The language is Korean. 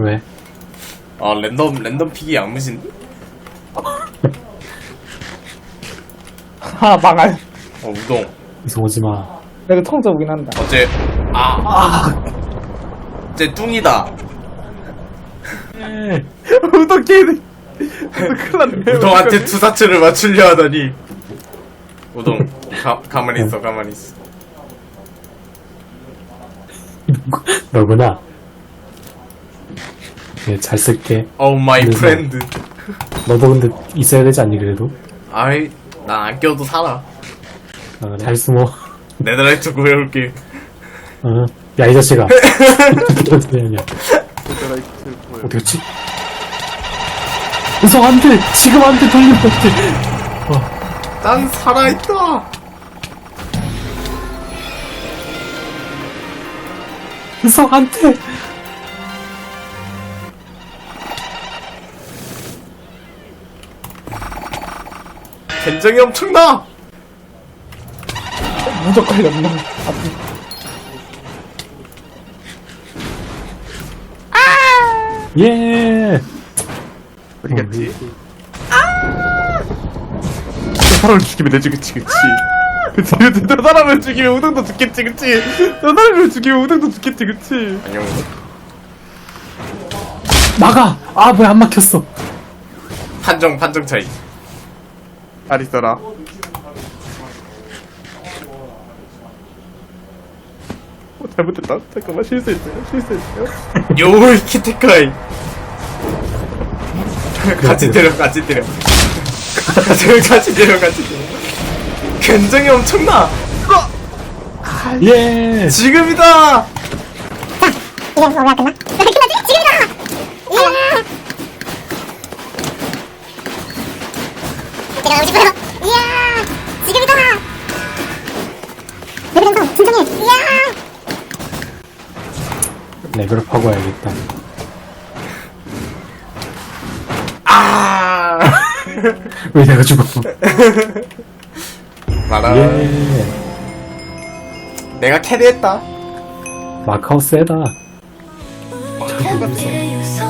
왜? 아 랜덤 랜덤 픽이 양무신데? 아 망할. 어 우동. 이서 오지 마. 내가 통짜 보긴 한다. 어제 아 어제 뚱이다. 우동 게이드 큰일 났네 우동한테 투사체를 맞추려 하더니. 우동 가, 가만히 있어 가만히 있어. 너구나. 네, 잘 쓸게. 오 마이 그래서- 프렌드 너도 근데 있어야 되지 않니, 그래도? 아이 난안 껴도 살아 어, 잘 숨어. 네덜라이트 구해올게 어. 야, 이 자식아. 어떻게 하냐. 어디 갔지? 우성 안 돼! 지금 안 돼! 돌리면 안 돼! 난 살아있다 우성 안 돼! 겐정이 엄청나! 무조건 걸렸나 예! 어디 갔지? 저 사람을 죽이면 되지 그치 그치? 그치 그치 저 사람을 죽이면 우등도 죽겠지 그치? 저 사람을 죽이면 우등도 죽겠지 그치? 안녕. 막아! 아, 왜안 막혔어? 판정 판정 차이 잘 있어라. 어, 잘못했다. 잠깐만 실수했어요. 실수했어요. 요이 키테카이. 같이 때려 같이 때려. 같이 때려 같이 때려 겐정이 엄청나. 예! 지금이다. 이게 뭐가 끝나? 끝나지? 지금이다! 이야! 내가 오고 싶어요! 이야! 지금이다! 레벨 진정해! 이야! 레벨업하고 와야겠다. 아 왜 내가 죽어? 말아 예! 내가 캐리했다 마카오 세다. 곁에 서